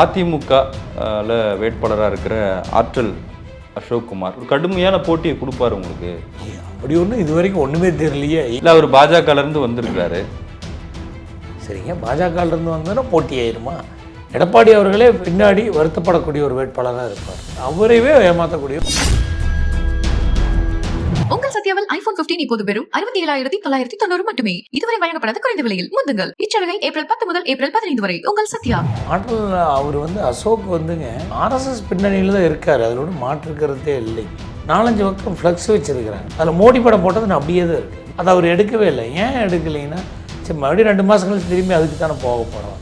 அதிமுகல வேட்பாளராக இருக்கிற ஆற்றல் அசோக் குமார் ஒரு கடுமையான போட்டியை கொடுப்பாரு உங்களுக்கு? அப்படி ஒன்றும் இது வரைக்கும் ஒன்றுமே தெரியலையே. இல்லை அவர் பாஜகல இருந்து வந்திருக்கிறாரு. சரிங்க பாஜகவிலிருந்து வந்தோன்னா போட்டி ஆயிருமா? எடப்பாடி அவர்களே பின்னாடி வருத்தப்படக்கூடிய ஒரு வேட்பாளராக இருப்பார். அவரையே ஏமாற்றக்கூடிய சத்யாவில் ஐபோன் 15 இப்போது வெறும் அறுபத்தி ஏழாயிரத்தி தொள்ளாயிரத்தி தொண்ணூறு மட்டுமே. இதுவரை வழங்கப்படாத குறைந்த விலையில் முந்துங்கள். இச்சலுகை ஏப்ரல் பத்து முதல் ஏப்ரல் பதினைந்து வரை. உங்கள் சத்யா. ஆற்றல் அவர் வந்து அசோக் வந்துங்க ஆர்எஸ்எஸ் பின்னணியில் தான் இருக்கார். அதில் ஒன்றும் மாற்றுக்கிறதே இல்லை. நாலஞ்சு பக்கம் ஃப்ளக்ஸ் வச்சிருக்கிறாங்க அதில் மோடி படம் போட்டது நான் அப்படியே தான் இருக்குது அதை அவர் எடுக்கவே இல்லை. ஏன் எடுக்கலைன்னா சரி மறுபடியும் ரெண்டு மாதம் கழிச்சு திரும்பி அதுக்கு தானே போக போகிறோம்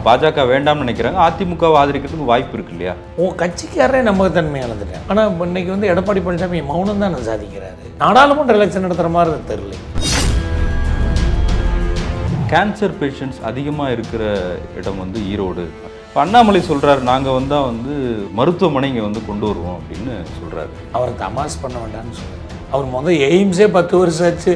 இப்போ பாஜக வேண்டாம்னு நினைக்கிறாங்க. அதிமுகவை ஆதரிக்கிறதுக்கு வாய்ப்பு இருக்கு இல்லையா? உன் கட்சிக்காரரே நம்பகத்தன்மை இழந்துட்டேன் ஆனால் இன்னைக்கு வந்து எடப்பாடி பழனிசாமி மௌனம் தான் சாதிக்கிறாரு. நாடாளுமன்ற எலெக்ஷன் நடத்துகிற மாதிரி தெரியல. கேன்சர் பேஷண்ட்ஸ் அதிகமாக இருக்கிற இடம் வந்து ஈரோடு. இப்போ அண்ணாமலை சொல்றாரு நாங்கள் வந்தால் வந்து மருத்துவமனை இங்கே வந்து கொண்டு வருவோம் அப்படின்னு சொல்றாரு. அவரை தமாஸ் பண்ண வேண்டாம்னு சொல்லுங்க அவர் முதல் எய்ம்ஸே பத்து வருஷம் ஆச்சு.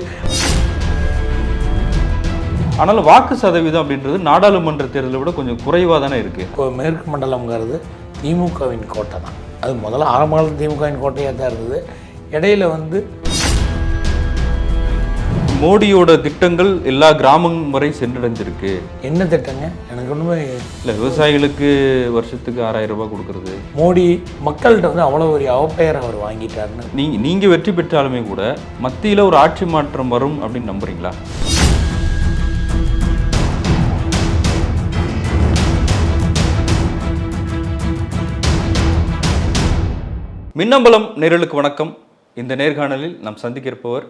ஆனாலும் வாக்கு சதவீதம் அப்படின்றது நாடாளுமன்ற தேர்தலை விட கொஞ்சம் குறைவாக தானே இருக்கு. கோ- மேற்கு மண்டலம்ங்கிறது திமுகவின் கோட்டை தான். அது முதல்ல ஆரம்ப காலத்து திமுகவின் கோட்டையாக தான் இருந்தது. இடையில வந்து மோடியோட திட்டங்கள் எல்லா கிராமம் வரை சென்றடைஞ்சிருக்கு. என்ன திட்டங்க? எனக்கு ஒன்றுமே இல்லை விவசாயிகளுக்கு வருஷத்துக்கு ஆறாயிரம் ரூபாய் கொடுக்கறது. மோடி மக்கள்கிட்ட வந்து அவ்வளோ ஒரு அவப்பெயர் அவர் வாங்கிட்டாருன்னு. நீங்க நீங்க வெற்றி பெற்றாலுமே கூட மத்தியில ஒரு ஆட்சி மாற்றம் வரும் அப்படின்னு நம்புறீங்களா? மின்னம்பலம் நேரலுக்கு வணக்கம். இந்த நேர்காணலில் நாம் சந்திக்க இருப்பவர்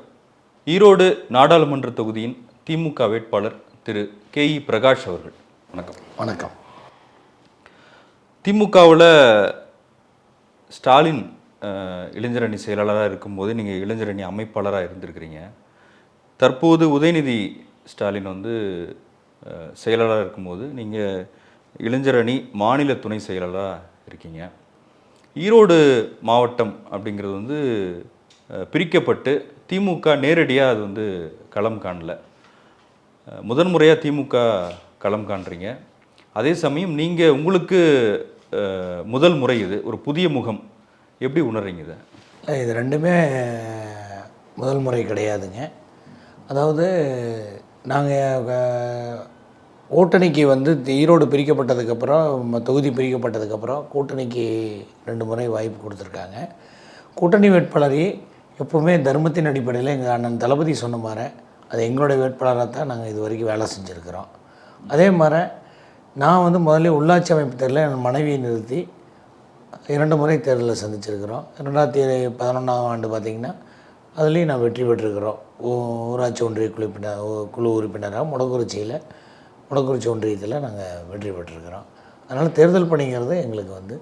ஈரோடு நாடாளுமன்ற தொகுதியின் திமுக வேட்பாளர் திரு கே இ பிரகாஷ் அவர்கள். வணக்கம். வணக்கம். திமுகவில் ஸ்டாலின் இளைஞரணி செயலாளராக இருக்கும்போது நீங்கள் இளைஞரணி அமைப்பாளராக இருந்திருக்கிறீங்க. தற்போது உதயநிதி ஸ்டாலின் வந்து செயலாளராக இருக்கும்போது நீங்கள் இளைஞரணி மாநில துணை செயலாளராக இருக்கீங்க. ஈரோடு மாவட்டம் அப்படிங்கிறது வந்து பிரிக்கப்பட்டு திமுக நேரடியாக அது வந்து களம் காணல. முதன்முறையாக திமுக களம் காண்றீங்க. அதே சமயம் நீங்கள் உங்களுக்கு முதல் முறை இது ஒரு புதிய முகம். எப்படி உணர்றீங்க இதை? இது ரெண்டுமே முதல் முறை கிடையாதுங்க. அதாவது நாங்கள் கூட்டணிக்கு வந்து ஈரோடு பிரிக்கப்பட்டதுக்கப்புறம் தொகுதி பிரிக்கப்பட்டதுக்கப்புறம் கூட்டணிக்கு ரெண்டு முறை வாய்ப்பு கொடுத்துருக்காங்க. கூட்டணி வேட்பாளரே எப்போவுமே தர்மத்தின் அடிப்படையில் எங்கள் அண்ணன் தளபதி சொன்ன மாதிரி அது எங்களுடைய வேட்பாளராக தான் நாங்கள் இது வரைக்கும் வேலை செஞ்சுருக்கிறோம். அதே மாதிரி நான் வந்து முதல்ல உள்ளாட்சி அமைப்பு தேர்தலில் என் மனைவியை நிறுத்தி இரண்டு முறை தேர்தலில் சந்திச்சிருக்கிறோம். ரெண்டாயிரத்தி பதினொன்றாம் ஆண்டு பார்த்திங்கன்னா அதுலேயும் நான் வெற்றி பெற்றிருக்கிறோம். ஊராட்சி ஒன்றிய குழு குழு உறுப்பினராக முடக்குறிச்சியில். முடக்குறிச்சி ஒன்றியத்தில் நாங்கள் வெற்றி பெற்றிருக்கிறோம். அதனால் தேர்தல் பணிங்கிறது எங்களுக்கு வந்து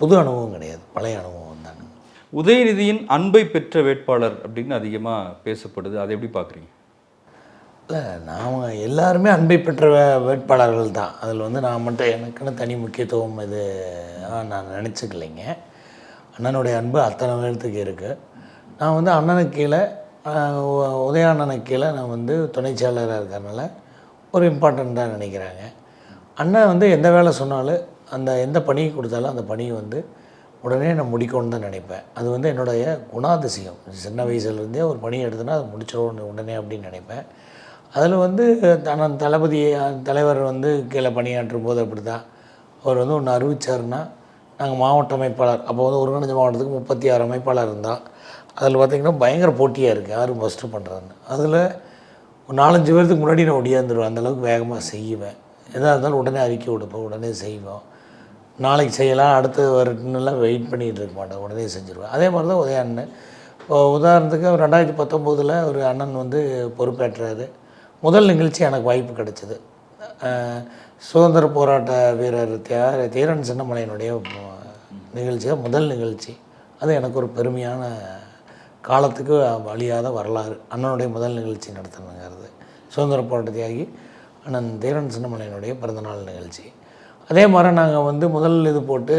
புது அனுபவம் கிடையாது பழைய அனுபவம் தாங்க உதயநிதியின் அன்பை பெற்ற வேட்பாளர் அப்படின்னு அதிகமாக பேசப்படுது. அதை எப்படி பார்க்குறீங்க? இல்லை நாம் எல்லாருமே அன்பை பெற்ற வேட்பாளர்கள் தான். அதில் வந்து நான் மட்டும் எனக்குன்னு தனி முக்கியத்துவம் இது நான் நினச்சிக்கலைங்க. அண்ணனுடைய அன்பு அத்தனை பேர்த்துக்கு இருக்குது நான் வந்து அண்ணனுக்கு கீழே உதய அண்ணனுக்கு கீழே நான் வந்து துணை செயலராக இருக்கிறனால ஒரு இம்பார்ட்டண்ட்டாக நினைக்கிறாங்க. அண்ணன் வந்து எந்த வேலை சொன்னாலும் அந்த எந்த பணியை கொடுத்தாலும் அந்த பணியை வந்து உடனே நான் முடிக்கணும்னு தான் நினைப்பேன். அது வந்து என்னுடைய குணாதிசயம். சின்ன வயசுலேருந்தே ஒரு பணி எடுத்துனா அது முடிச்சிடணும் உடனே அப்படின்னு நினைப்பேன். அதில் வந்து நான் தளபதி தலைவர் வந்து கீழே பணியாற்றும் போது அப்படி தான் அவர் வந்து ஒன்று அறிவிச்சாருன்னா நாங்கள் மாவட்ட அமைப்பாளர். அப்போ வந்து ஒருங்கிணைஞ்ச மாவட்டத்துக்கு முப்பத்தி ஆறு அமைப்பாளர் இருந்தால் அதில் பார்த்திங்கன்னா பயங்கர போட்டியாக இருக்குது யாரும் ஃபஸ்ட்டு பண்ணுறதுன்னு அதில் ஒரு நாலஞ்சு பேர்த்துக்கு முன்னாடி நான் ஒடியாந்துருவேன். அந்தளவுக்கு வேகமாக செய்வேன். எதாக இருந்தாலும் உடனே அறிக்கை கொடுப்போம் உடனே செய்வோம் நாளைக்கு செய்யலாம். அடுத்து வரட்டுன்னுலாம் வெயிட் பண்ணிகிட்டு இருக்க மாட்டேன். உடனே செஞ்சுருவேன். அதே மாதிரி தான் உதய அண்ணன். இப்போ உதாரணத்துக்கு அவர் ரெண்டாயிரத்தி பத்தொம்போதில் ஒரு அண்ணன் வந்து பொறுப்பேற்றாரு. முதல் நிகழ்ச்சி எனக்கு வாய்ப்பு கிடைச்சிது. சுதந்திர போராட்ட வீரர் தியார் தீரன் சின்னமலையினுடைய நிகழ்ச்சி தான் முதல் நிகழ்ச்சி. அது எனக்கு ஒரு பெருமையான காலத்துக்கு அழியாத வரலாறு. அண்ணனுடைய முதல் நிகழ்ச்சி நடத்தினுங்கிறது சுதந்திர போராட்ட தியாகி அண்ணன் தீரன் சின்னமலையனுடைய பிறந்தநாள் நிகழ்ச்சி. அதே மாதிரி நாங்கள் வந்து முதல் இது போட்டு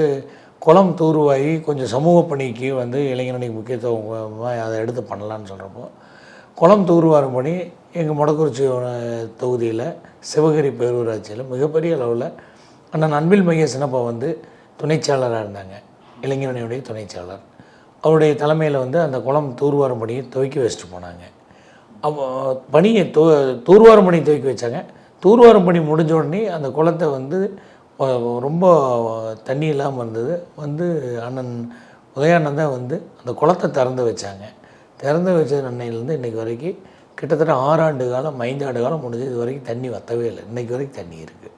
குளம் தூர்வாகி கொஞ்சம் சமூக பணிக்கு வந்து இளைஞனுடைய முக்கியத்துவமாக அதை எடுத்து பண்ணலான்னு சொல்கிறப்போ குளம் தூர்வாரும் பணி எங்கள் மொடக்குறிச்சி தொகுதியில் சிவகிரி பேரூராட்சியில் மிகப்பெரிய அளவில் அண்ணன் அன்பில் மகேசனப்பா வந்து துணைச்சாளராக இருந்தாங்க. இளைஞரணியுடைய துணைச்சாளர் அவருடைய தலைமையில் வந்து அந்த குளம் தூர்வாரும் பணியை துவக்கி வச்சுட்டு போனாங்க. அப்போ பணியை தூ தூர்வாரும் பணி துவக்கி வச்சாங்க. தூர்வாரும் பணி முடிஞ்ச உடனே அந்த குளத்தை வந்து ரொம்ப தண்ணி இல்லாமல் இருந்தது. வந்து அண்ணன் உதயானந்தன் வந்து அந்த குளத்தை திறந்து வச்சாங்க. திறந்து வச்ச அன்னையிலேருந்து இன்றைக்கி வரைக்கும் கிட்டத்தட்ட ஆறாண்டு காலம் ஐந்தாண்டு காலம் முடிஞ்சு இது வரைக்கும் தண்ணி வத்தவே இல்லை. இன்றைக்கி வரைக்கும் தண்ணி இருக்குது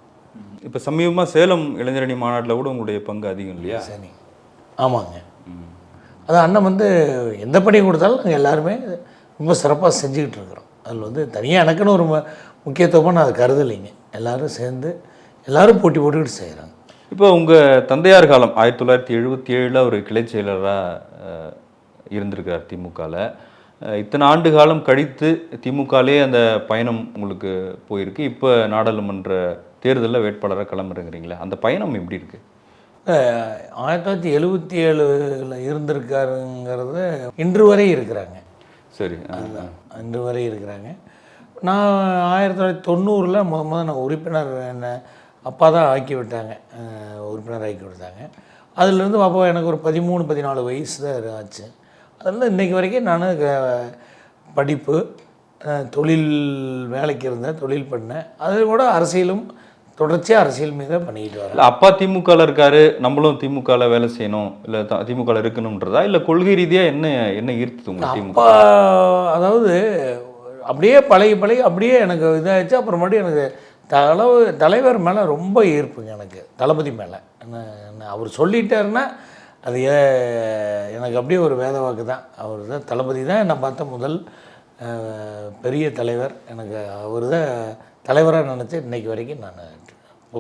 இப்போ சமீபமாக சேலம் இளைஞரணி மாநாட்டில் கூட உங்களுடைய பங்கு அதிகம் இல்லையா? சரி. ஆமாங்க. அது அண்ணன் வந்து எந்த பணி கொடுத்தாலும் நாங்கள் எல்லாருமே ரொம்ப சிறப்பாக செஞ்சுக்கிட்டு இருக்கிறோம். அதில் வந்து தனியாக எனக்குன்னு ஒரு முக்கியத்துவமாக நான் அதை கருதலைங்க. எல்லோரும் சேர்ந்து எல்லோரும் போட்டி போட்டுக்கிட்டு செய்கிறாங்க இப்போ உங்கள் தந்தையார் காலம் ஆயிரத்தி தொள்ளாயிரத்தி எழுபத்தி ஏழில் ஒரு கிளை செயலராக இருந்திருக்கிறார் திமுகவில் இத்தனை ஆண்டு காலம் கழித்து திமுகலே அந்த பயணம் உங்களுக்கு போயிருக்கு. இப்போ நாடாளுமன்ற தேர்தலில் வேட்பாளராக கிளம்புறீங்களே அந்த பயணம் எப்படி இருக்கு? ஆயிரத்தி தொள்ளாயிரத்தி எழுபத்தி ஏழில் இருந்திருக்காருங்கிறது இன்று வரை இருக்கிறாங்க. சரி. இன்று வரை இருக்கிறாங்க. நான் ஆயிரத்தி தொள்ளாயிரத்தி தொண்ணூறில் முத முத நான் உறுப்பினர் என்ன அப்பா தான் ஆக்கி விட்டாங்க. உறுப்பினர் ஆக்கி விட்டாங்க. அதுலேருந்து அப்போ எனக்கு ஒரு பதிமூணு பதினாலு வயசு தான் ஆச்சு. அதில் இன்றைக்கி வரைக்கும் நான் படிப்பு தொழில் வேலைக்கு இருந்தேன் தொழில் பண்ணேன். அது கூட அரசியலும் தொடர்ச்சியாக அரசியல் மீது பண்ணிக்கிட்டு இல்ல அப்பா திமுகவில் இருக்காரு நம்மளும் திமுகவில் வேலை செய்யணும் இல்லை திமுகவில் இருக்கணுன்றதா இல்லை கொள்கை ரீதியாக என்ன என்ன ஈர்த்துது உங்களுக்கு திமுக? அப்பா அதாவது அப்படியே பழகி பழகி அப்படியே எனக்கு இதாகிடுச்சு அப்புறமேட்டு எனக்கு தலைவ தலைவர் மேலே ரொம்ப ஈர்ப்புங்க எனக்கு தளபதி மேலே. அவர் சொல்லிட்டாருன்னா அது எனக்கு அப்படியே ஒரு வேத வாக்கு தான் அவர் தான் தளபதி தான் என்னை பார்த்த முதல் பெரிய தலைவர். எனக்கு அவர் தான் தலைவராக நினச்சி இன்னைக்கு வரைக்கும் நான்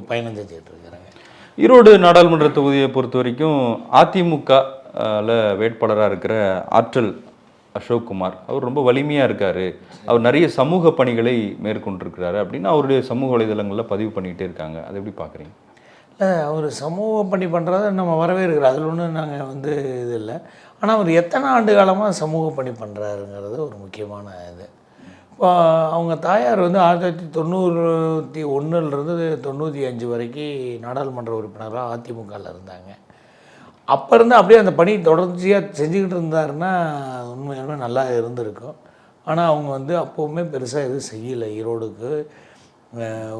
பயணம் செஞ்சுட்டு இருக்கிறேங்க ஈரோடு நாடாளுமன்ற தொகுதியை பொறுத்த வரைக்கும் அதிமுகல வேட்பாளராக இருக்கிற ஆற்றல் அசோக் குமார் அவர் ரொம்ப வலிமையாக இருக்காரு. அவர் நிறைய சமூக பணிகளை மேற்கொண்டிருக்கிறாரு அப்படின்னு அவருடைய சமூக வலைதளங்களில் பதிவு பண்ணிகிட்டே இருக்காங்க. அதை எப்படி பார்க்குறீங்க? இல்லை அவர் சமூக பணி பண்ணுறத நம்ம வரவேற்கிறோம். அதில் ஒன்றும் நாங்கள் வந்து இது இல்லை. ஆனால் அவர் எத்தனை ஆண்டு காலமாக சமூக பணி பண்ணுறாருங்கிறது ஒரு முக்கியமான இது. அவங்க தாயார் வந்து ஆயிரத்தி தொள்ளாயிரத்தி தொண்ணூற்றி ஒன்றுலேருந்து தொண்ணூற்றி அஞ்சு வரைக்கும் நாடாளுமன்ற உறுப்பினராக அதிமுகவில் இருந்தாங்க. அப்போ இருந்து அப்படியே அந்த பணி தொடர்ச்சியாக செஞ்சுக்கிட்டு இருந்தாருன்னா உண்மையாலுமே நல்லா இருந்திருக்கும். ஆனால் அவங்க வந்து அப்போவுமே பெருசாக எதுவும் செய்யலை. ஈரோடுக்கு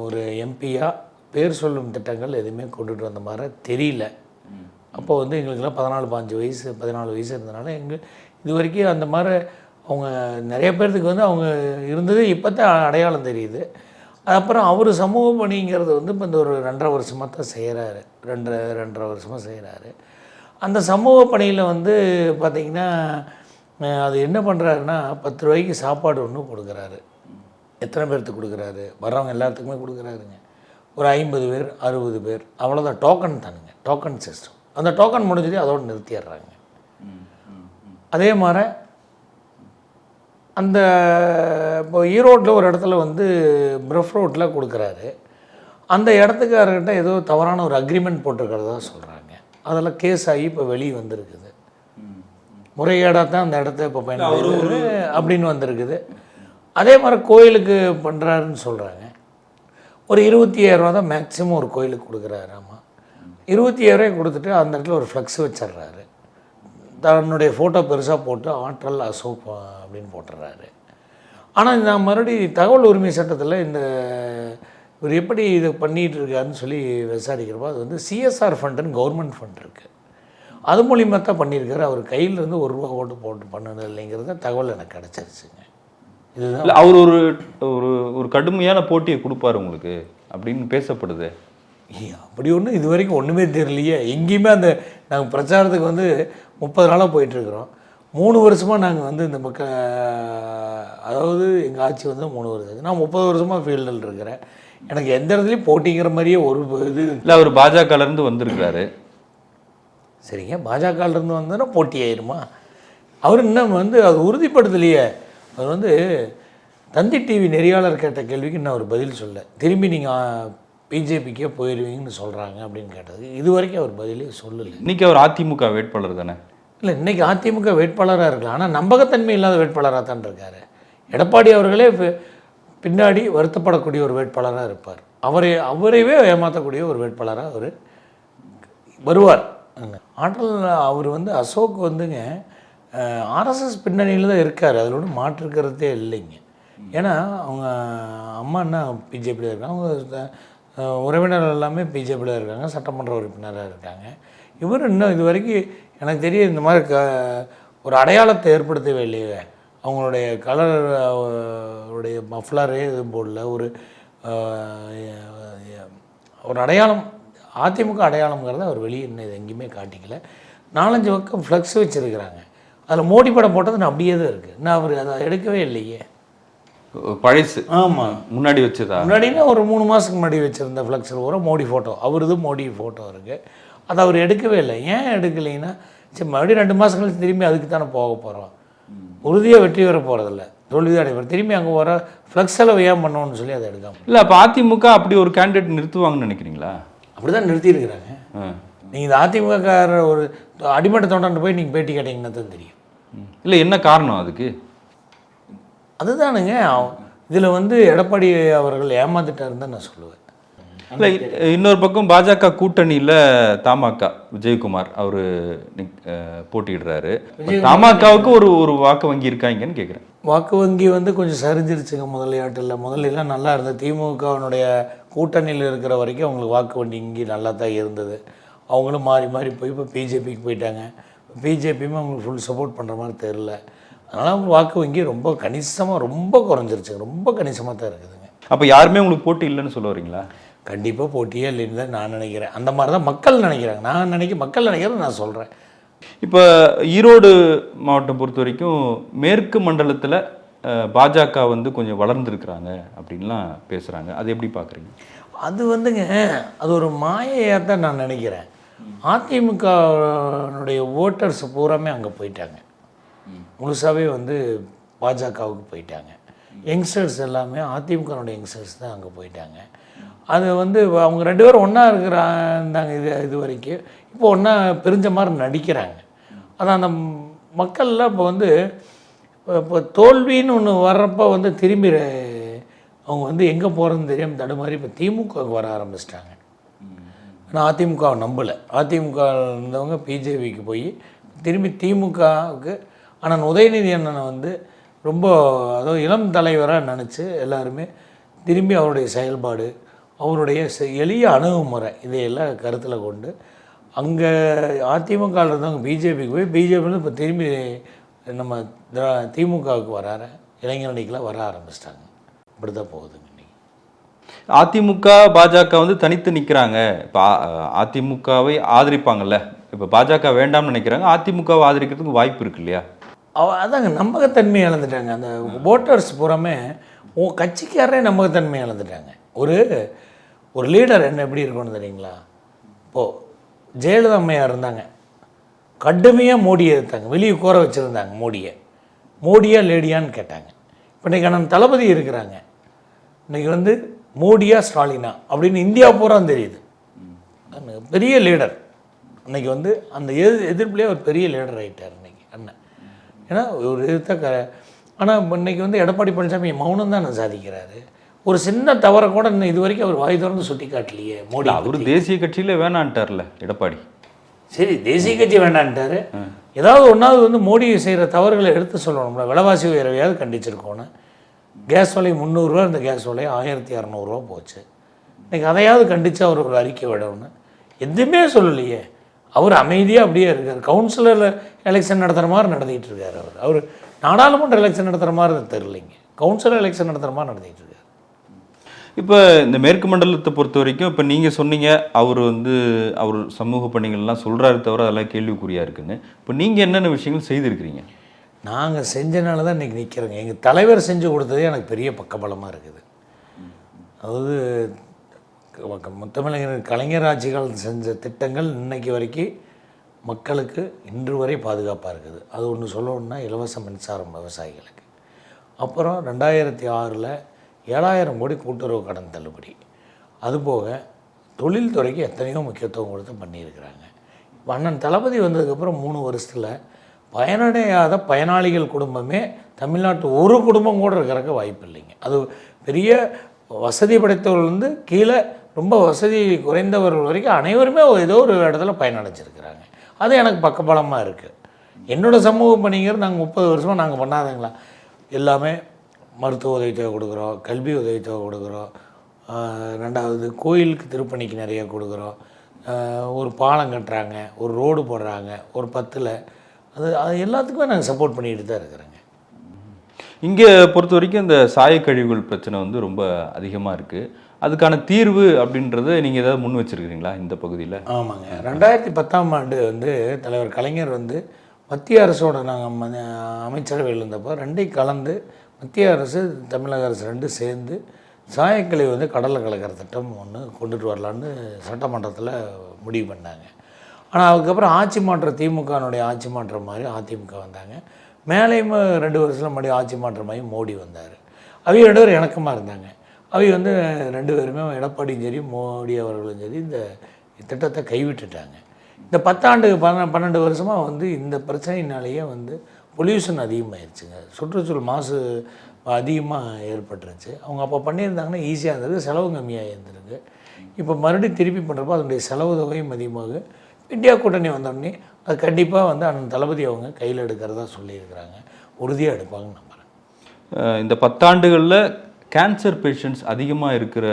ஒரு எம்பியாக பேர் சொல்லும் திட்டங்கள் எதுவுமே கொண்டுட்டு வந்த மாதிரி தெரியல. அப்போ வந்து எங்களுக்கெல்லாம் பதினாலு பாஞ்சு வயசு பதினாலு வயசு இருந்தனால எங்கள் இது வரைக்கும் அந்த மாதிரி அவங்க நிறைய பேர்த்துக்கு வந்து அவங்க இருந்தது இப்போ தான் அடையாளம் தெரியுது. அப்புறம் அவர் சமூக பணிங்கிறது வந்து இப்போ இந்த ஒரு ரெண்டரை வருஷமாக தான் செய்கிறாரு ரெண்டரை ரெண்டரை வருஷமாக செய்கிறாரு அந்த சமூக பணியில் வந்து பார்த்திங்கன்னா அது என்ன பண்ணுறாருன்னா பத்து ரூபாய்க்கு சாப்பாடு ஒன்று கொடுக்குறாரு. எத்தனை பேர்த்துக்கு கொடுக்குறாரு? வர்றவங்க எல்லாத்துக்குமே கொடுக்குறாருங்க. ஒரு ஐம்பது பேர் அறுபது பேர் அவ்வளோதான் டோக்கன் தானுங்க டோக்கன் சிஸ்டம் அந்த டோக்கன் முடிஞ்சது அதோடு நிறுத்திடுறாங்க. அதே மாதிரி அந்த இப்போ ஈரோட்டில் ஒரு இடத்துல வந்து பிரஃப் ரோட்டில் கொடுக்குறாரு. அந்த இடத்துக்காரர்கிட்ட ஏதோ தவறான ஒரு அக்ரிமெண்ட் போட்டிருக்கிறதா சொல்கிறாங்க அதெல்லாம் கேஸ் ஆகி இப்போ வெளியே வந்திருக்குது. முறைகேடாக தான் அந்த இடத்த இப்போ பயன்படுத்துறது அப்படின்னு வந்திருக்குது. அதே மாதிரி கோயிலுக்கு பண்ணுறாருன்னு சொல்கிறாங்க ஒரு இருபத்தி ஐயாயிரரூவா தான் மேக்ஸிமம் ஒரு கோயிலுக்கு கொடுக்குறாரு ஆமாம் இருபத்தி ஐயாயிரம் கொடுத்துட்டு அந்த இடத்துல ஒரு ஃப்ளெக்ஸ் வச்சிடுறாரு. தன்னுடைய ஃபோட்டோ பெருசாக போட்டு ஆற்றல் அசோக் அப்படின்னு போட்டுடுறாரு ஆனால் நான் மறுபடியும் தகவல் உரிமை சட்டத்தில் இந்த இவர் எப்படி இது பண்ணிகிட்டு இருக்காருன்னு சொல்லி விசாரிக்கிறப்போ அது வந்து சிஎஸ்ஆர் ஃபண்டுன்னு கவர்மெண்ட் ஃபண்ட் இருக்குது அது மூலியமாக தான் பண்ணியிருக்காரு. அவர் கையில இருந்து ஒரு ரூபா ஓட்டு போட்டு பண்ணது இல்லைங்கிறத தகவல் எனக்கு கிடச்சிருச்சுங்க. இதுதான் அவர் ஒரு ஒரு ஒரு கடுமையான போட்டியை கொடுப்பாரு உங்களுக்கு அப்படின்னு பேசப்படுது. அப்படி ஒன்றும் இது வரைக்கும் ஒன்றுமே தெரியலையே. எங்கேயுமே அந்த நாங்கள் பிரச்சாரத்துக்கு வந்து முப்பது நாளாக போயிட்டுருக்குறோம் மூணு வருஷமாக நாங்கள் வந்து இந்த பக்க அதாவது எங்கள் ஆட்சி வந்து மூணு வருஷம். நான் முப்பது வருஷமாக ஃபீல்டில் இருக்கிறேன். எனக்கு எந்த இடத்துலையும் போட்டிங்கிற மாதிரியே ஒரு இது இல்லை. அவர் பாஜகல இருந்து வந்திருக்கிறாரு. சரிங்க பாஜகலேருந்து வந்தோன்னா போட்டி ஆயிருமா? அவர் இன்னும் வந்து அது உறுதிப்படுத்தலையே. அவர் வந்து தந்தி டிவி நெறியாளர் கேட்ட கேள்விக்கு இன்னும் அவர் பதில் சொல்ல திரும்பி நீங்கள் பிஜேபிக்கே போயிடுவீங்கன்னு சொல்கிறாங்க அப்படின்னு கேட்டது இது வரைக்கும் அவர் பதிலே சொல்லலை. இன்னைக்கு அவர் அதிமுக வேட்பாளர் தானே? இல்லை இன்றைக்கி அதிமுக வேட்பாளராக இருக்கலாம். ஆனால் நம்பகத்தன்மை இல்லாத வேட்பாளராக தான் இருக்கார். எடப்பாடி அவர்களே பின்னாடி வருத்தப்படக்கூடிய ஒரு வேட்பாளராக இருப்பார். அவரை அவரையே ஏமாற்றக்கூடிய ஒரு வேட்பாளராக அவர் வருவார். ஆற்றல் அவர் வந்து அசோக் வந்துங்க ஆர்எஸ்எஸ் பின்னணியில் தான் இருக்கார். அதில் ஒன்றும் மாற்றுக்கிறதே இல்லைங்க. ஏன்னா அவங்க அம்மா என்ன பிஜேபியில் இருக்காங்க. அவங்க உறவினர்கள் எல்லாமே பிஜேபியில் இருக்காங்க. சட்டமன்ற உறுப்பினராக இருக்காங்க. இவர் இன்னும் இது வரைக்கும் எனக்கு தெரியும் இந்த மாதிரி க ஒரு அடையாளத்தை ஏற்படுத்தவே இல்லையே. அவங்களுடைய கலர் உடைய மஃப்ளரே இது போடல. ஒரு ஒரு அடையாளம் அதிமுக அடையாளங்கிறத அவர் வெளியே இன்னும் இது எங்கேயுமே காட்டிக்கல. நாலஞ்சு பக்கம் ஃப்ளக்ஸ் வச்சுருக்கிறாங்க. அதில் மோடி படம் போட்டது நான் அப்படியே தான் இருக்குது நான் அவர் அதை எடுக்கவே இல்லையே. பழசு. ஆமாம் முன்னாடி வச்சதா? முன்னாடினா ஒரு மூணு மாதத்துக்கு முன்னாடி வச்சுருந்த ஃப்ளக்ஸில் பூரா மோடி ஃபோட்டோ அவரது மோடி ஃபோட்டோ இருக்குது அதை அவர் எடுக்கவே இல்லை. ஏன் எடுக்கலைன்னா சரி மறுபடியும் ரெண்டு மாதம் கழிச்சு திரும்பி அதுக்கு தானே போக போகிறோம் உறுதியாக வெற்றி பெற போகிறதில்ல தோல்வி தான் அடைவர் திரும்பி அங்கே வர ஃப்ளக்ஸ் செலவு ஏன் பண்ணணும்னு சொல்லி அதை எடுக்காம இல்லை அப்போ அதிமுக அப்படி ஒரு கேண்டிடேட் நிறுத்துவாங்கன்னு நினைக்கிறீங்களா? அப்படி தான் நிறுத்தியிருக்கிறாங்க. நீங்கள் இந்த அதிமுகக்கார ஒரு அடிமட்ட தொண்டன் போய் நீங்கள் பேட்டி கேட்டிங்கன்னா தான் தெரியும். இல்லை என்ன காரணம் அதுக்கு? அதுதானுங்க. இதில் வந்து எடப்பாடி அவர்கள் ஏமாந்துட்டாருன்னு தான் நான் சொல்லுவேன். இல்லை இன்னொரு பக்கம் பாஜக கூட்டணியில் தமாக விஜயகுமார் அவர் போட்டியிடுறாரு. தமாகவுக்கு ஒரு ஒரு வாக்கு வங்கி இருக்காங்கன்னு கேட்குறேன் வாக்கு வங்கி வந்து கொஞ்சம் சரிஞ்சிருச்சுங்க முதலையாட்டில். முதல்லலாம் நல்லா இருந்தது. திமுகவினுடைய கூட்டணியில் இருக்கிற வரைக்கும் அவங்களுக்கு வாக்கு வங்கி இங்கே நல்லா தான் இருந்தது. அவங்களும் மாறி மாறி போய் இப்போ பிஜேபிக்கு போயிட்டாங்க. பிஜேபியுமே அவங்களுக்கு ஃபுல் சப்போர்ட் பண்ணுற மாதிரி தெரில அதனால் அவங்க வாக்கு வங்கி ரொம்ப கணிசமாக ரொம்ப குறைஞ்சிருச்சுங்க. ரொம்ப கணிசமாக தான் இருக்குதுங்க. அப்போ யாருமே உங்களுக்கு போட்டி இல்லைன்னு சொல்ல வரீங்களா? கண்டிப்பாக போட்டியே இல்லைன்னு தான் நான் நினைக்கிறேன். அந்த மாதிரி தான் மக்கள் நினைக்கிறாங்க. நான் நினைக்க மக்கள் நினைக்கிறத நான் சொல்கிறேன் இப்போ ஈரோடு மாவட்டம் பொறுத்த வரைக்கும் மேற்கு மண்டலத்தில் பாஜக வந்து கொஞ்சம் வளர்ந்துருக்குறாங்க அப்படின்லாம் பேசுகிறாங்க அது எப்படி பார்க்குறீங்க அது வந்துங்க அது ஒரு மாயையாக தான் நான் நினைக்கிறேன். அதிமுகனுடைய ஓட்டர்ஸ் பூராமே அங்கே போயிட்டாங்க. முழுசாகவே வந்து பாஜகவுக்கு போயிட்டாங்க. யங்ஸ்டர்ஸ் எல்லாமே அதிமுகனுடைய யங்ஸ்டர்ஸ் தான் அங்கே போயிட்டாங்க. அது வந்து அவங்க ரெண்டு பேரும் ஒன்றா இருக்கிறாங்க இது இது வரைக்கும். இப்போ ஒன்றா பிரிஞ்ச மாதிரி நடிக்கிறாங்க. அதான் அந்த மக்கள்லாம் இப்போ வந்து இப்போ- இப்போ தோல்வின்னு ஒன்று வர்றப்போ வந்து திரும்பி அவங்க வந்து எங்கே போகிறதுன்னு தெரியாமல் தடுமாறி இப்போ திமுகவுக்கு வர ஆரம்பிச்சிட்டாங்க. ஆனால் அதிமுகவை நம்பலை. அதிமுக இருந்தவங்க பிஜேபிக்கு போய் திரும்பி திமுகவுக்கு. ஆனால் உதயநிதி அண்ணனை வந்து ரொம்ப அதாவது இளம் தலைவராக நினச்சி எல்லாருமே திரும்பி அவருடைய செயல்பாடு அவருடைய செ- எளிய அணுகுமுறை இதையெல்லாம் கருத்தில் கொண்டு அங்கே அதிமுக இருந்தவங்க பிஜேபிக்கு போய் பிஜேபியில் இப்போ திரும்பி நம்ம திமுகவுக்கு வரார இளைஞரணிக்கெலாம் வர ஆரம்பிச்சிட்டாங்க. இப்படி தான் போகுதுங்க இன்னைக்கு. அதிமுக பாஜக வந்து தனித்து நிற்கிறாங்க இப்போ அதிமுகவை ஆதரிப்பாங்கல்ல. இப்போ பாஜக வேண்டாம்னு நினைக்கிறாங்க. அதிமுகவை ஆதரிக்கிறதுக்கு வாய்ப்பு இருக்கு இல்லையா? அவ அதாங்க நம்பகத்தன்மை இழந்துட்டாங்க. அந்த ஓட்டர்ஸ் பூராமே உன் கட்சிக்காரரே நம்பகத்தன்மை இழந்துட்டாங்க. ஒரு ஒரு லீடர் என்ன எப்படி இருக்கணும் தெரியுங்களா? இப்போது ஜெயலலிதா அம்மையாக இருந்தாங்க. கடுமையாக மோடியை எடுத்தாங்க வெளியே கூற வச்சுருந்தாங்க மோடியை. மோடியா லேடியான்னு கேட்டாங்க. இப்போ இன்றைக்கி நம்ம தளபதி இருக்கிறாங்க. இன்றைக்கி வந்து மோடியா ஸ்டாலினா அப்படின்னு இந்தியா பூரா தெரியுது. பெரிய லீடர் இன்னைக்கு வந்து அந்த எது எதிர்ப்புலேயே ஒரு பெரிய லீடர் ஆகிட்டார் இன்றைக்கி அண்ணன். ஏன்னா ஒரு எதிர்த்த க ஆனால் இன்னைக்கு வந்து எடப்பாடி பழனிசாமி மௌனம் தான் சாதிக்கிறாரு. ஒரு சின்ன தவறை கூட இன்னும் இது வரைக்கும் அவர் வாய் திறந்து சுட்டி காட்டலையே மோடி அவர் தேசிய கட்சியில வேணான்ட்டார்ல எடப்பாடி. சரி தேசிய கட்சி வேண்டான்ட்டாரு ஏதாவது ஒன்றாவது வந்து மோடி செய்கிற தவறுகளை எடுத்து சொல்லணும்ல. விலைவாசி உயர்வையாவது கண்டிச்சிருக்கோன்னு. கேஸ் விலை முந்நூறுரூவா இந்த கேஸ் விலை ஆயிரத்தி இரநூறுவா போச்சு. இன்னைக்கு அதையாவது கண்டித்து அவர் ஒரு அறிக்கை விடணும்னு. எதுவுமே சொல்லலையே. அவர் அமைதியாக அப்படியே இருக்கார். கவுன்சிலர் எலெக்ஷன் நடத்துகிற மாதிரி நடத்திட்டு இருக்கார் அவர். அவர் நாடாளுமன்ற எலெக்ஷன் நடத்துகிற மாதிரி தெரிலைங்க கவுன்சிலர் எலெக்ஷன் நடத்துகிற மாதிரி நடத்திட்டு இருக்கார். இப்போ இந்த மேற்கு மண்டலத்தை பொறுத்த வரைக்கும் இப்போ நீங்கள் சொன்னீங்க அவர் வந்து அவர் சமூக பணிகள்லாம் சொல்கிறாரு தவிர அதெல்லாம் கேள்விக்குறியா இருக்குன்னு. இப்போ நீங்கள் என்னென்ன விஷயங்கள் செய்திருக்கிறீங்க? நாங்கள் செஞ்சனால தான் இன்றைக்கி நிற்கிறோங்க எங்கள் தலைவர் செஞ்சு கொடுத்ததே எனக்கு பெரிய பக்கபலமாக இருக்குது. அதாவது முத்தமிழர் கலைஞர் செஞ்ச திட்டங்கள் இன்னைக்கு வரைக்கும் மக்களுக்கு இன்று வரை பாதுகாப்பாக இருக்குது. அது ஒன்று சொல்லணும்னா இலவச மின்சாரம் விவசாயிகளுக்கு. அப்புறம் ரெண்டாயிரத்தி ஆறில் ஏழாயிரம் கோடி கூட்டுறவு கடன் தள்ளுபடி. அதுபோக தொழில்துறைக்கு எத்தனையோ முக்கியத்துவம் கொடுத்து பண்ணியிருக்கிறாங்க. இப்ப அண்ணன் தளபதி வந்ததுக்கப்புறம் மூணு வருஷத்தில் பயனடையாத பயனாளிகள் குடும்பமே தமிழ்நாட்டு ஒரு குடும்பம் கூட இருக்கிறக்க வாய்ப்பு இல்லைங்க அது பெரிய வசதி படைத்தவர்கள் வந்து கீழே ரொம்ப வசதி குறைந்தவர்கள் வரைக்கும் அனைவருமே ஏதோ ஒரு இடத்துல பயனடைஞ்சிருக்கிறாங்க. அது எனக்கு பக்கபலமாக இருக்குது என்னோடய சமூக பணிங்கிறது நாங்கள் முப்பது வருஷமாக நாங்கள் பண்ணாதங்களா? எல்லாமே மருத்துவ உதவித்தொகை கொடுக்குறோம் கல்வி உதவித்தொகை கொடுக்குறோம் ரெண்டாவது கோயிலுக்கு திருப்பணிக்கு நிறைய கொடுக்குறோம். ஒரு பாலம் கட்டுறாங்க ஒரு ரோடு போடுறாங்க ஒரு பத்தில். அது அது எல்லாத்துக்குமே நாங்கள் சப்போர்ட் பண்ணிக்கிட்டு தான் இருக்கிறோங்க. இங்கே பொறுத்த வரைக்கும் இந்த சாயக்கழிவுகள் பிரச்சனை வந்து ரொம்ப அதிகமாக இருக்குது அதுக்கான தீர்வு அப்படின்றது நீங்கள் ஏதாவது முன் வச்சிருக்கிறீங்களா இந்த பகுதியில்? ஆமாங்க. ரெண்டாயிரத்தி பத்தாம் ஆண்டு வந்து தலைவர் கலைஞர் வந்து மத்திய அரசோட நாங்கள் அமைச்சரவையில் இருந்தப்போ ரெண்டையும் கலந்து மத்திய அரசு தமிழக அரசு ரெண்டும் சேர்ந்து சாயக்கழிவு வந்து கடலில் கலக்கிற திட்டம் ஒன்று கொண்டுட்டு வரலான்னு சட்டமன்றத்தில் முடிவு பண்ணாங்க. ஆனால் அதுக்கப்புறம் ஆட்சி மாற்றம் திமுகனுடைய ஆட்சி மாற்றம் மாதிரி அதிமுக வந்தாங்க. மேலேயும் ரெண்டு வருஷம் மறுபடியும் ஆட்சி மாற்றம் மாதிரி மோடி வந்தார். அவங்க ரெண்டு பேரும் இணக்கமாக இருந்தாங்க. அவை வந்து ரெண்டு பேருமே எடப்பாடியும் சரி மோடி அவர்களும் சரி இந்த திட்டத்தை கைவிட்டுட்டாங்க. இந்த பத்தாண்டு பன்ன பன்னெண்டு வருஷமாக வந்து இந்த பிரச்சனையினாலேயே வந்து பொல்யூஷன் அதிகமாகிருச்சுங்க சுற்றுச்சூழல் மாசு அதிகமாக ஏற்பட்டுருச்சு. அவங்க அப்போ பண்ணியிருந்தாங்கன்னா ஈஸியாக இருந்திருக்கு செலவு கம்மியாக இருந்திருக்கு. இப்போ மறுபடியும் திருப்பி பண்ணுறப்போ அதனுடைய செலவு தொகையும் அதிகமாக. இந்தியா கூட்டணி வந்தோடனே அது கண்டிப்பாக வந்து அண்ணன் தளபதி அவங்க கையில் எடுக்கிறதா சொல்லியிருக்கிறாங்க. உறுதியாக எடுப்பாங்கன்னு நம்புகிறேன் இந்த பத்தாண்டுகளில் கேன்சர் பேஷண்ட்ஸ் அதிகமாக இருக்கிற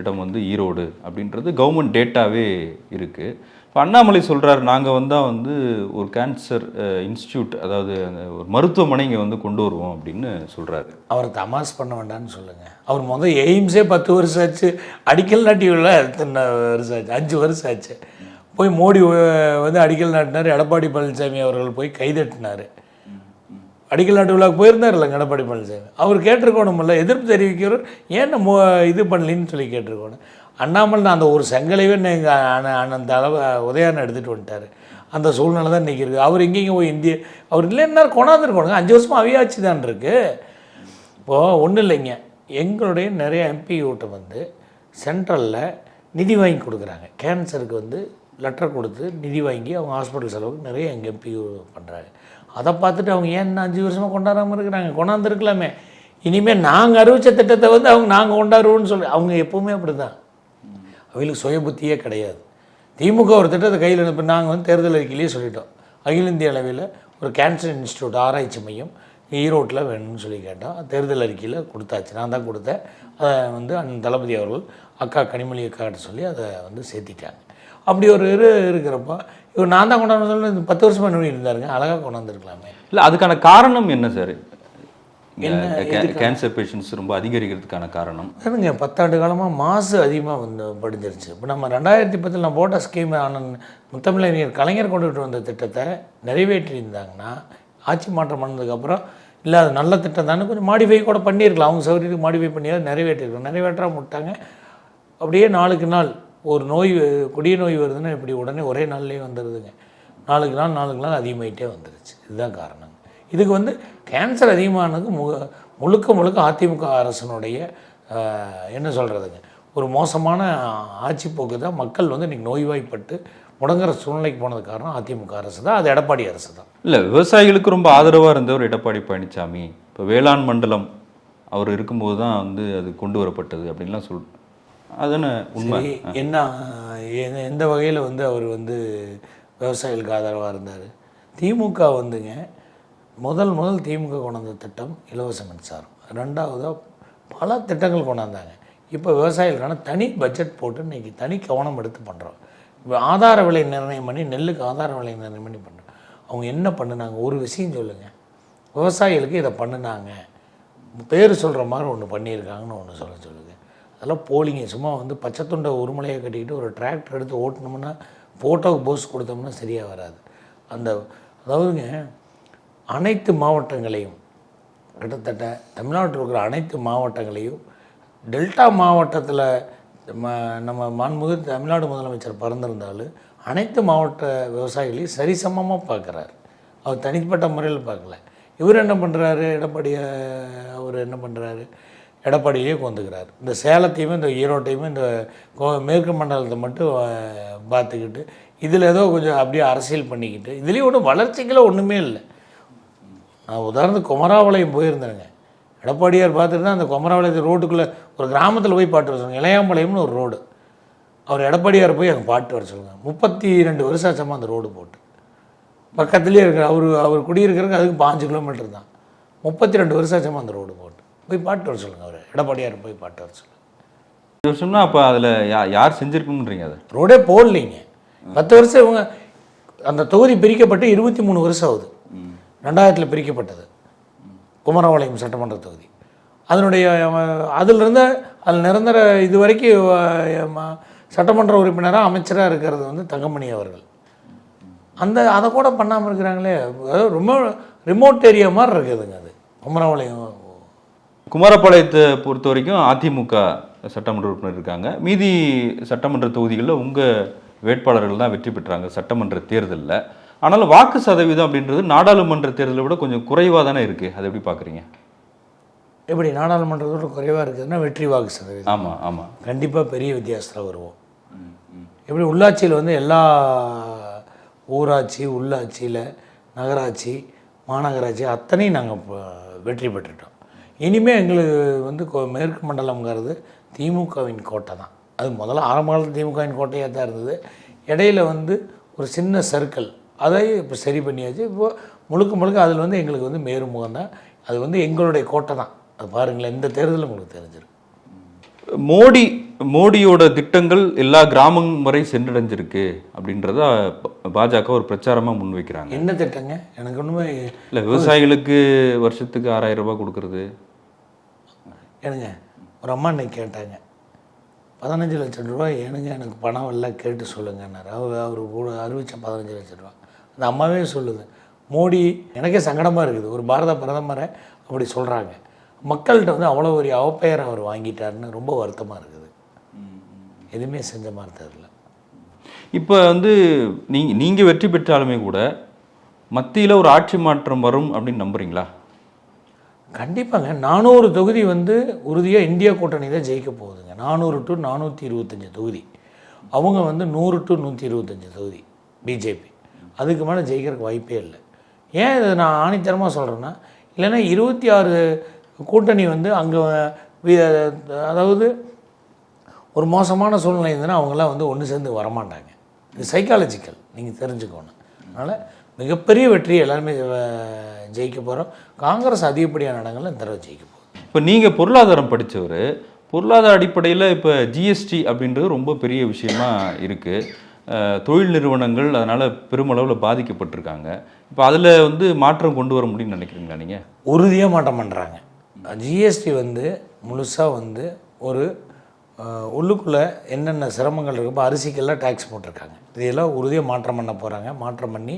இடம் வந்து ஈரோடு அப்படின்றது கவர்மெண்ட் டேட்டாவே இருக்குது இப்போ அண்ணாமலை சொல்கிறார் நாங்கள் வந்தால் வந்து ஒரு கேன்சர் இன்ஸ்டியூட் அதாவது அந்த ஒரு மருத்துவமனை இங்கே வந்து கொண்டு வருவோம் அப்படின்னு சொல்கிறாரு அவரை தமாஸ் பண்ண வேண்டாம்னு சொல்லுங்கள் அவர் முதல் எய்ம்ஸே பத்து வருஷம் ஆச்சு. அடிக்கல் நாட்டியுள்ள எத்தனை வருஷம் ஆச்சு? அஞ்சு வருஷம் ஆச்சு. போய் மோடி வந்து அடிக்கல் நாட்டினார். எடப்பாடி பழனிசாமி அவர்கள் போய் கைதட்டினார். அடிக்கல் நாட்டு விழாக்கு போயிருந்தார் இல்லைங்க எடப்பாடி பழனிசாமி. அவர் கேட்டிருக்கணும்ல எதிர்ப்பு தெரிவிக்கிறவர் ஏன் மோ இது பண்ணலின்னு சொல்லி கேட்டிருக்கணும். அண்ணாமலை அந்த ஒரு செங்கலைவே எங்கள் அண்ணன் அண்ணன் தளவு எடுத்துகிட்டு வந்துட்டார். அந்த சூழ்நிலை தான் இன்றைக்கி இருக்குது அவர் எங்கேயும் போய் இந்திய அவர் இல்லைன்னா கொண்டாந்துருக்கணுங்க. அஞ்சு வருஷமாக அவியாச்சு தான் இருக்குது இப்போது ஒன்றும் இல்லைங்க. எங்களுடைய நிறைய எம்பி கிட்ட வந்து சென்ட்ரலில் நிதி வாங்கி கொடுக்குறாங்க. கேன்சருக்கு வந்து லெட்டர் கொடுத்து நிதி வாங்கி அவங்க ஹாஸ்பிட்டல் செலவுக்கு நிறைய எங்கள் எம்பி பண்ணுறாங்க அதை பார்த்துட்டு அவங்க ஏன் இன்னும் அஞ்சு வருஷமாக கொண்டாடாமல் இருக்கிறாங்க? கொண்டாந்துருக்கலாமே. இனிமேல் நாங்கள் அறிவித்த திட்டத்தை வந்து அவங்க நாங்கள் கொண்டாடுவோம்னு சொல்லி அவங்க எப்போவுமே அப்படி தான் அவங்களுக்கு சுய புத்தியே கிடையாது. திமுக ஒரு திட்டத்தை கையில் இப்போ நாங்கள் வந்து தேர்தல் அறிக்கையிலேயே சொல்லிட்டோம். அகில இந்திய அளவில் ஒரு கேன்சர் இன்ஸ்டியூட் ஆராய்ச்சி மையம் ஈரோட்டில் வேணும்னு சொல்லி கேட்டோம். தேர்தல் அறிக்கையில் கொடுத்தாச்சு. நான் தான் கொடுத்தேன். அதை வந்து அந் தளபதி அவர்கள் அக்கா கனிமொழி அக்காட்ட சொல்லி அதை வந்து சேர்த்திட்டாங்க. அப்படி ஒரு இது இருக்கிறப்போ இவர் நான் தான் கொண்டாந்து சொல்லி இந்த பத்து வருஷமாக நோய் இருந்தாருங்க. அழகாக கொண்டாந்துருக்கலாமே. இல்லை அதுக்கான காரணம் என்ன சார் கேன்சர் பேஷண்ட்ஸ் ரொம்ப அதிகரிக்கிறதுக்கான காரணம். அதுங்க பத்தாண்டு காலமாக மாசு அதிகமாக வந்து படிஞ்சிருச்சு. இப்போ நம்ம ரெண்டாயிரத்தி பத்தில் நான் போட்ட ஸ்கீம் ஆனந்த் முத்தமிழறிஞர் கலைஞர் கொண்டுட்டு வந்த திட்டத்தை நிறைவேற்றியிருந்தாங்கன்னா ஆட்சி மாற்றம் பண்ணதுக்கப்புறம் இல்லை அது நல்ல திட்டம் தானே கொஞ்சம் மாடிஃபை கூட பண்ணியிருக்கலாம். அவங்க சௌகரியத்துக்கு மாடிஃபை பண்ணியாவது நிறைவேற்றிருக்கோம் நிறைவேற்றாம விட்டாங்க. அப்படியே நாளுக்கு நாள் ஒரு நோய் கொடிய நோய் வருதுன்னா இப்படி உடனே ஒரே நாள்லேயே வந்துடுதுங்க நாளுக்கு நாள் நாளுக்கு நாள் அதிகமாயிட்டே வந்துருச்சு. இதுதான் காரணம். இதுக்கு வந்து கேன்சர் அதிகமானதுக்கு மு முழுக்க முழுக்க அதிமுக அரசனுடைய என்ன சொல்கிறதுங்க ஒரு மோசமான ஆட்சி போக்கு தான். மக்கள் வந்து இன்றைக்கி நோய்வாய்ப்பட்டு முடங்குற சூழ்நிலைக்கு போனது காரணம் அதிமுக அரசு தான். அது எடப்பாடி அரசு தான். இல்லை விவசாயிகளுக்கு ரொம்ப ஆதரவாக இருந்தவர் எடப்பாடி பழனிசாமி இப்போ வேளாண் மண்டலம் அவர் இருக்கும்போது தான் வந்து அது கொண்டு வரப்பட்டது அப்படின்லாம் சொல் அதுன்னு உண்மை. என்ன எந்த- வகையில் வந்து அவர் வந்து விவசாயிகளுக்கு ஆதரவாக இருந்தார்? திமுக வந்துங்க முதல் முதல் திமுக கொண்டாந்த திட்டம் இலவச மின்சாரம். ரெண்டாவதாக பல திட்டங்கள் கொண்டாந்தாங்க இப்போ விவசாயிகளுக்கான தனி பட்ஜெட் போட்டு இன்றைக்கி தனி கவனம் எடுத்து பண்ணுறோம் இப்போ ஆதார விலை நிர்ணயம் பண்ணி நெல்லுக்கு ஆதார விலை நிர்ணயம் பண்ணி பண்ணுறோம் அவங்க என்ன பண்ணுனாங்க? ஒரு விஷயம் சொல்லுங்கள் விவசாயிகளுக்கு இதை பண்ணுனாங்க. பேர் சொல்கிற மாதிரி ஒன்று பண்ணியிருக்காங்கன்னு ஒன்று சொல்ல சொல்லுங்க. அதெல்லாம் போலிங்க. சும்மா வந்து பச்சை துண்டை உருமலையை கட்டிக்கிட்டு ஒரு டிராக்டர் எடுத்து ஓட்டினோம்னா ஃபோட்டோவுக்கு போஸ் கொடுத்தோம்னா சரியாக வராது. அந்த அதாவதுங்க அனைத்து மாவட்டங்களையும் கிட்டத்தட்ட தமிழ்நாட்டில் இருக்கிற அனைத்து மாவட்டங்களையும் டெல்டா மாவட்டத்தில் நம்ம மாண்புமிகு தமிழ்நாடு முதலமைச்சர் பறந்திருந்தாலும் அனைத்து மாவட்ட விவசாயிகளையும் சரிசமமாக பார்க்குறாரு அவர் தனிப்பட்ட முறையில் பார்க்கல இவர் என்ன பண்ணுறாரு எடப்பாடி அவர் என்ன பண்ணுறாரு எடப்பாடியே கொந்துக்கிறார் இந்த சேலத்தையுமே இந்த ஈரோட்டையுமே இந்த கோ- மேற்கு மண்டலத்தை மட்டும் பார்த்துக்கிட்டு இதில் ஏதோ கொஞ்சம் அப்படியே அரசியல் பண்ணிக்கிட்டு இதுலேயும் ஒன்றும் வளர்ச்சிக்கெல்லாம் ஒன்றுமே இல்லை. நான் உதாரணத்துக்கு குமராவளையம் போயிருந்தேங்க எடப்பாடியார் பார்த்துட்டு தான் அந்த குமராபாளையத்து ரோட்டுக்குள்ளே ஒரு கிராமத்தில் போய் பாட்டு வர இளையாம்பாளையம்னு ஒரு ரோடு. அவர் எடப்பாடியார் போய் அங்கே பாட்டு வர சொல்லுங்க. முப்பத்தி ரெண்டு வருஷம் அந்த ரோடு போட்டு. பக்கத்துலேயே இருக்கிற அவர் அவர் குடியிருக்கிறதுக்கு அதுக்கு பாஞ்சு கிலோமீட்டர் தான். முப்பத்தி ரெண்டு வருஷம் அந்த ரோடு போட்டு. போய் பாட்டு வர சொல்லுங்க அவர். எடப்பாடியார் போய் பாட்டு வர சொல்லுங்க. இது வருஷம்னா அப்போ அதில் யா யார் செஞ்சுருக்கணுன்றீங்க அதை? ரோடே போடலைங்க. பத்து வருஷம் இவங்க அந்த தொகுதி பிரிக்கப்பட்டு இருபத்தி மூணு வருஷம் ஆகுது. ரெண்டாயிரத்தில் பிரிக்கப்பட்டது. குமரபாளையம் சட்டமன்ற தொகுதி. அதனுடைய அதிலிருந்து அதில் நிரந்தர இது வரைக்கும் சட்டமன்ற உறுப்பினராக அமைச்சராக இருக்கிறது வந்து தங்கமணி அவர்கள். அந்த அதை கூட பண்ணாமல் இருக்கிறாங்களே. அதாவது ரொம்ப ரிமோட் ஏரியா மாதிரி இருக்குதுங்க அது. குமரபாளையம் குமாரபாளையத்தை பொறுத்த வரைக்கும் அதிமுக சட்டமன்ற உறுப்பினர் இருக்காங்க. மீதி சட்டமன்ற தொகுதிகளில் உங்கள் வேட்பாளர்கள் தான் வெற்றி பெற்றாங்க சட்டமன்ற தேர்தலில். ஆனாலும் வாக்கு சதவீதம் அப்படின்றது நாடாளுமன்ற தேர்தலை விட கொஞ்சம் குறைவாக தானே இருக்குது அதை எப்படி பார்க்குறீங்க? எப்படி? நாடாளுமன்றத்தோட குறைவாக இருக்குதுன்னா வெற்றி வாக்கு சதவீதம். ஆமாம் ஆமாம் கண்டிப்பாக பெரிய வித்தியாசத்தில் வருவோம். எப்படி? உள்ளாட்சியில் வந்து எல்லா ஊராட்சி உள்ளாட்சியில் நகராட்சி மாநகராட்சி அத்தனையும் நாங்கள் வெற்றி பெற்றுட்டோம். இனிமேல் எங்களுக்கு வந்து மேற்கு மண்டலம்ங்கிறது திமுகவின் கோட்டை தான். அது முதல்ல ஆரம்ப காலத்தில் திமுகவின் கோட்டையாக தான் இருந்தது. இடையில வந்து ஒரு சின்ன சர்க்கிள் அதை இப்போ சரி பண்ணியாச்சு. இப்போது முழுக்க முழுக்க அதில் வந்து எங்களுக்கு வந்து மேறுமுகம் தான். அது வந்து எங்களுடைய கோட்டை தான். அது பாருங்களேன் இந்த தேர்தலில் உங்களுக்கு தெரிஞ்சிருக்கு மோடி மோடியோட திட்டங்கள் எல்லா கிராமம் வரை சென்றடைஞ்சிருக்கு அப்படின்றத பாஜக ஒரு பிரச்சாரமாக முன்வைக்கிறாங்க. என்ன திட்டங்க? எனக்கு ஒன்றுமே இல்லை விவசாயிகளுக்கு வருஷத்துக்கு ஆறாயிரம் ரூபாய் கொடுக்கறது. ஏனுங்க ஒரு அம்மா இன்னைக்கு கேட்டாங்க. பதினஞ்சு லட்சம் ரூபாய் ஏனுங்க? எனக்கு பணம் எல்லாம் கேட்டு சொல்லுங்கன்னாரு அவர் அவர் கூட அறிவிச்ச பதினஞ்சு லட்சம் ரூபா அந்த அம்மாவே சொல்லுது. மோடி எனக்கே சங்கடமாக இருக்குது. ஒரு பாரத பிரதமரை அப்படி சொல்கிறாங்க மக்கள்கிட்ட வந்து அவ்வளோ ஒரு அவப்பெயர் அவர் வாங்கிட்டாருன்னு ரொம்ப வருத்தமாக இருக்குது. எதுவுமே செஞ்ச மாதிரி தெரியல. இப்போ வந்து நீங்க நீங்கள் வெற்றி பெற்றாலுமே கூட மத்தியில் ஒரு ஆட்சி மாற்றம் வரும் அப்படின்னு நம்புறீங்களா? கண்டிப்பாங்க. நானூறு தொகுதி வந்து உறுதியாக இந்தியா கூட்டணி தான் ஜெயிக்க போகுதுங்க. நானூறு டு நானூற்றி இருபத்தஞ்சி தொகுதி. அவங்க வந்து நூறு டு நூற்றி இருபத்தஞ்சி தொகுதி பிஜேபி. அதுக்கு மேலே ஜெயிக்கிறதுக்கு வாய்ப்பே இல்லை. ஏன் இதை நான் ஆணித்தரமாக சொல்கிறேன்னா இல்லைன்னா இருபத்தி ஆறு கூட்டணி வந்து அங்கே அதாவது ஒரு மோசமான சூழ்நிலை இருந்ததுன்னா அவங்களாம் வந்து ஒன்று சேர்ந்து வரமாட்டாங்க. இது சைக்காலஜிக்கல் நீங்கள் தெரிஞ்சுக்கணும். அதனால் மிகப்பெரிய வெற்றி எல்லாருமே ஜெயிக்க போகிறோம் காங்கிரஸ் அதிகப்படியான இடங்கள்ல இந்த தடவை ஜெயிக்க போகுது. இப்போ நீங்கள் பொருளாதாரம் படித்தவர் பொருளாதார அடிப்படையில் இப்போ ஜிஎஸ்டி அப்படின்றது ரொம்ப பெரிய விஷயமா இருக்குது தொழில் நிறுவனங்கள் அதனால் பெருமளவில் பாதிக்கப்பட்டிருக்காங்க. இப்போ அதில் வந்து மாற்றம் கொண்டு வர முடியும்னு நினைக்கிறீங்களா நீங்கள் உறுதியாக மாற்றம் பண்ணுறாங்க ஜிஎஸ்டி வந்து முழுசாக வந்து ஒரு உள்ளுக்குள்ளே என்னென்ன சிரமங்கள் இருக்கோ அரிசிக்கெல்லாம் டேக்ஸ் போட்டிருக்காங்க. இதையெல்லாம் உறுதியாக மாற்றம் பண்ண போகிறாங்க மாற்றம் பண்ணி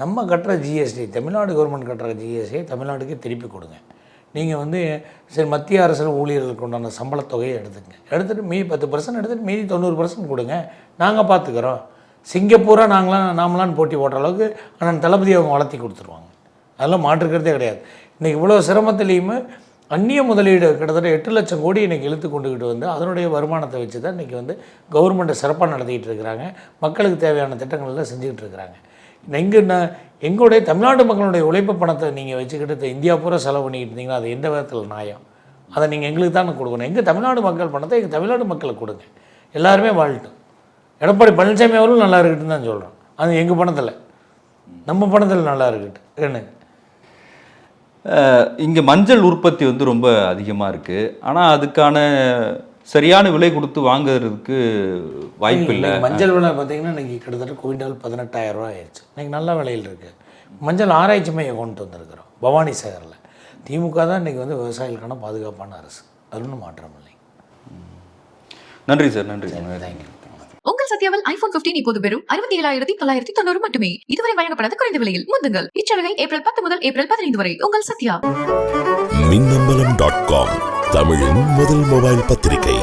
நம்ம கட்டுற ஜிஎஸ்டி தமிழ்நாடு கவர்மெண்ட் கட்டுற ஜிஎஸ்டியை தமிழ்நாட்டுக்கு திருப்பி கொடுங்க. நீங்கள் வந்து சரி மத்திய அரசு ஊழியர்களுக்கு உண்டான சம்பளத் தொகையை எடுத்துங்க. எடுத்துகிட்டு மீதி பத்து பர்சன்ட் எடுத்துகிட்டு மீதி தொண்ணூறு பர்சன்ட் கொடுங்க. நாங்கள் பார்த்துக்குறோம் சிங்கப்பூராக நாங்களாம் நாமளான்னு போட்டி போடுற அளவுக்கு ஆனால் தளபதி அவங்க வளர்த்தி கொடுத்துருவாங்க. அதெல்லாம் மாற்றுக்கிறதே கிடையாது. இன்றைக்கி இவ்வளோ சிரமத்துலேயுமே அந்நிய முதலீடு கிட்டத்தட்ட எட்டு லட்சம் கோடி இன்றைக்கி இழுத்து கொண்டுக்கிட்டு வந்து அதனுடைய வருமானத்தை வச்சு தான் இன்றைக்கி வந்து கவர்மெண்ட்டை சிறப்பாக நடத்திக்கிட்டு இருக்கிறாங்க. மக்களுக்கு தேவையான திட்டங்கள்லாம் செஞ்சுக்கிட்டு இருக்கிறாங்க. எங்கே நான் எங்களுடைய தமிழ்நாட்டு மக்களுடைய உழைப்பு பணத்தை நீங்கள் வச்சுக்கிட்டு இந்தியா பூரா செலவு பண்ணிக்கிட்டு இருந்தீங்கன்னா அது எந்த விதத்தில் நியாயம்? அதை நீங்கள் எங்களுக்கு தானே கொடுக்கணும். எங்கள் தமிழ்நாடு மக்கள் பணத்தை எங்கள் தமிழ்நாடு மக்களுக்கு கொடுங்க. எல்லாருமே வாழ்ட்டும் எடப்பாடி பழனிசாமி அவர்களும் நல்லா இருக்கட்டும் தான் சொல்கிறோம் அது எங்கள் பணத்தில்? நம்ம பணத்தில் நல்லா இருக்கட்டும். என்ன? இங்கே மஞ்சள் உற்பத்தி வந்து ரொம்ப அதிகமாக இருக்குது ஆனால் அதுக்கான சரியான விலை கொடுத்து வாங்குறதுக்கு வாய்ப்பு இல்லை. மஞ்சள் விலை பார்த்தீங்கன்னா இன்னைக்கு கிட்டத்தட்ட குவிண்டால் பதினெட்டாயிரம் ரூபாய் ஆயிடுச்சு. இன்னைக்கு நல்ல விலையில் இருக்குது மஞ்சள் ஆராய்ச்சி மையம் கொண்டு வந்திருக்கிறோம் பவானி சாகரில். திமுக தான் இன்னைக்கு வந்து விவசாயிகளுக்கான பாதுகாப்பான அரசு. அது ஒன்றும் மாற்றம் இல்லை. நன்றி சார் நன்றி தேங்க்யூ உங்கள் சத்யாவில் ஐபோன் 15 இப்போது வெறும் அறுபத்தி ஏழாயிரத்தி தொள்ளாயிரத்தி தொண்ணூறு மட்டுமே. இதுவரை வழங்கப்படாத குறைந்த விலையில். முந்துங்கள். இச்சலுகை ஏப்ரல் பத்து முதல் ஏப்ரல் பதினைந்து வரை. உங்கள் சத்யா. மின்னம்பலம் டாட் காம் தமிழின் முதல் மொபைல் பத்திரிகை.